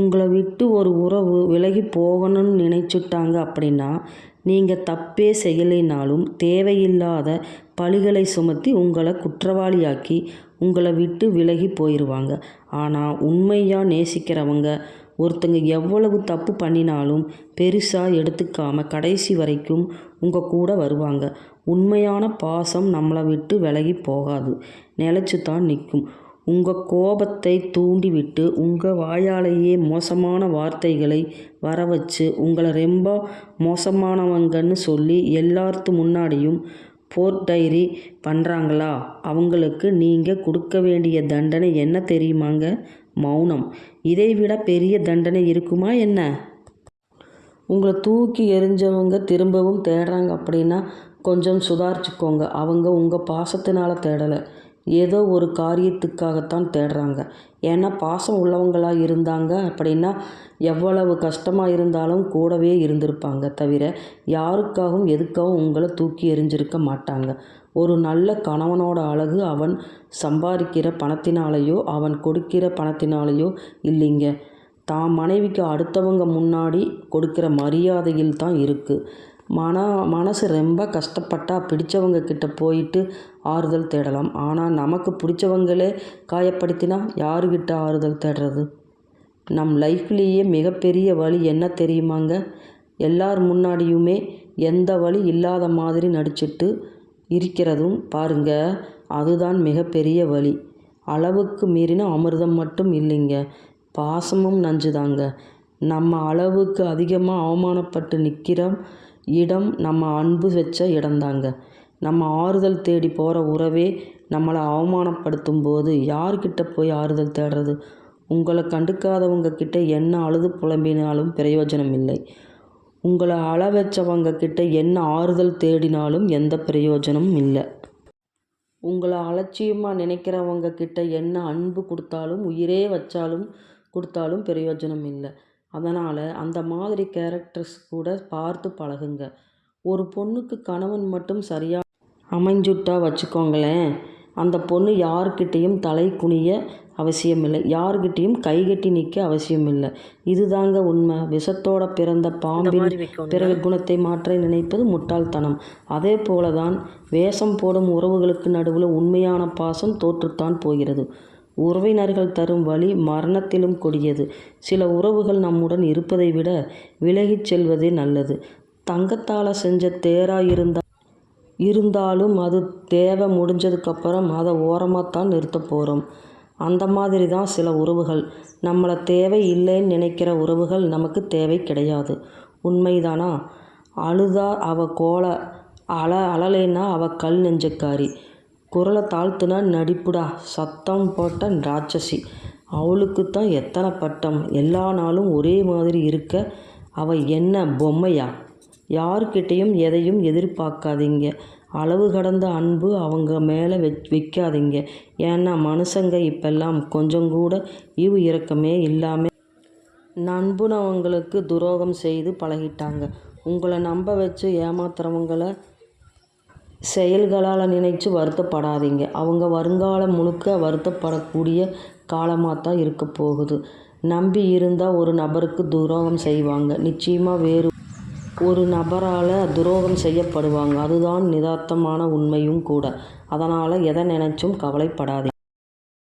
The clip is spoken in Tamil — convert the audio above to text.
உங்களை விட்டு ஒரு உறவு விலகி போகணும்னு நினைச்சுட்டாங்க அப்படின்னா நீங்கள் தப்பே செய்யலைனாலும் தேவையில்லாத பழிகளை சுமத்தி உங்களை குற்றவாளியாக்கி உங்களை விட்டு விலகி போயிடுவாங்க ஆனால் உண்மையாக நேசிக்கிறவங்க ஒருத்தங்க எவ்வளவு தப்பு பண்ணினாலும் பெருசாக எடுத்துக்காம கடைசி வரைக்கும் உங்கள் கூட வருவாங்க. உண்மையான பாசம் நம்மளை விட்டு விலகி போகாது. நிலச்சி தான் நிற்கும். உங்கள் கோபத்தை தூண்டிவிட்டு உங்கள் வாயாலேயே மோசமான வார்த்தைகளை வர வச்சு உங்களை ரொம்ப மோசமானவங்கன்னு சொல்லி எல்லார்த்து முன்னாடியும் போர் டைரி பண்ணுறாங்களா அவங்களுக்கு நீங்கள் கொடுக்க வேண்டிய தண்டனை என்ன தெரியுமாங்க? மௌனம். இதை விட பெரிய தண்டனை இருக்குமா என்ன? உங்களை தூக்கி எரிஞ்சவங்க திரும்பவும் தேடுறாங்க அப்படின்னா கொஞ்சம் சுதாரிச்சுக்கோங்க. அவங்க உங்கள் பாசத்தினால் தேடலை. ஏதோ ஒரு காரியத்துக்காகத்தான் தேடுறாங்க. ஏன்னா பாசம் உள்ளவங்களாக இருந்தாங்க அப்படின்னா எவ்வளவு கஷ்டமாக இருந்தாலும் கூடவே இருந்திருப்பாங்க தவிர யாருக்காகவும் எதுக்காகவும் உங்களை தூக்கி எறிஞ்சிருக்க மாட்டாங்க. ஒரு நல்ல கணவனோட அழகு அவன் சம்பாதிக்கிற பணத்தினாலேயோ அவன் கொடுக்கிற பணத்தினாலேயோ இல்லைங்க. தான் மனைவிக்கு அடுத்தவங்க முன்னாடி கொடுக்கிற மரியாதையில் தான் இருக்குது மன மனசு ரொம்ப கஷ்டப்பட்டா பிடித்தவங்கக்கிட்ட கிட்ட போயிட்டு ஆறுதல் தேடலாம். ஆனால் நமக்கு பிடிச்சவங்களே காயப்படுத்தினா யாருக்கிட்ட ஆறுதல் தேடுறது? நம் லைஃப்லேயே மிகப்பெரிய வழி என்ன தெரியுமாங்க? எல்லார் முன்னாடியுமே எந்த வழி இல்லாத மாதிரி நடிச்சிட்டு இருக்கிறதும் பாருங்க அதுதான் மிகப்பெரிய வழி. அளவுக்கு மீறின அமிர்தம் மட்டும் இல்லைங்க பாசமும் நஞ்சுதாங்க. நம்ம அளவுக்கு அதிகமாக அவமானப்பட்டு நிற்கிறோம் இடம் நம்ம அன்பு வச்ச இடம்தாங்க நம்ம ஆறுதல் தேடி போகிற உறவே நம்மளை அவமானப்படுத்தும் போது யார்கிட்ட போய் ஆறுதல் தேடுறது? உங்களை கண்டுக்காதவங்க கிட்ட என்ன அழுது புலம்பினாலும் பிரயோஜனம் இல்லை. உங்களை அழ வச்சவங்க கிட்ட என்ன ஆறுதல் தேடினாலும் எந்த பிரயோஜனமும் இல்லை. உங்களை அலட்சியமாக நினைக்கிறவங்க கிட்ட என்ன அன்பு கொடுத்தாலும் உயிரே வச்சாலும் கொடுத்தாலும் பிரயோஜனம் இல்லை. அதனால் அந்த மாதிரி கேரக்டர்ஸ் கூட பார்த்து பழகுங்க. ஒரு பொண்ணுக்கு கணவன் மட்டும் சரியாக அமைஞ்சுட்டா வச்சுக்கோங்களேன் அந்த பொண்ணு யார்கிட்டேயும் தலை குனிய அவசியமில்லை யார்கிட்டேயும் கைகட்டி நிற்க அவசியமில்லை இதுதாங்க உண்மை. விஷத்தோட பிறந்த பாம்பின் பிறகு குணத்தை மாற்ற நினைப்பது முட்டாள்தனம். அதே போல தான் வேஷம் போடும் உறவுகளுக்கு நடுவில் உண்மையான பாசம் தோற்றுத்தான் போகிறது. உறவினர்கள் தரும் வழி மரணத்திலும் கொடியது. சில உறவுகள் நம்முடன் இருப்பதை விட விலகிச் செல்வதே நல்லது. தங்கத்தால் செஞ்ச தேரா இருந்தால் இருந்தாலும் அது தேவை முடிஞ்சதுக்கப்புறம் அதை ஓரமாகத்தான் நிறுத்த போகிறோம் அந்த மாதிரி தான் சில உறவுகள். நம்மளை தேவை இல்லைன்னு நினைக்கிற உறவுகள் நமக்கு தேவை கிடையாது. உண்மைதானா? அழுதா அவ கோல அழ அழலைன்னா அவ கல் நெஞ்சக்காரி. குரலை தாழ்த்துனா நடிப்புடா. சத்தம் போட்ட ராட்சசி. அவளுக்கு தான் எத்தனை பட்டம்? எல்லா நாளும் ஒரே மாதிரி இருக்க அவ என்ன பொம்மையா? யாருக்கிட்டேயும் எதையும் எதிர்பார்க்காதீங்க. அளவு கடந்த அன்பு அவங்க மேலே வெச் வைக்காதீங்க. ஏன்னா மனுஷங்க இப்பெல்லாம் கொஞ்சம் கூட ஈவு இரக்கமே இல்லாமல் நண்புனவங்களுக்கு துரோகம் செய்து பழகிட்டாங்க. உங்களை நம்ப வச்சு ஏமாத்துறவங்களை செயல்களால் நினைச்சு வருத்தப்படாதீங்க. அவங்க வருங்காலம் முழுக்க வருத்தப்படக்கூடிய காலமாக தான் இருக்க போகுது. நம்பி இருந்தால் ஒரு நபருக்கு துரோகம் செய்வாங்க. நிச்சயமாக வேறு ஒரு நபரால் துரோகம் செய்யப்படுவாங்க. அதுதான் நிதார்த்தமான உண்மையும் கூட. அதனால் எதை நினைச்சும் கவலைப்படாதீங்க.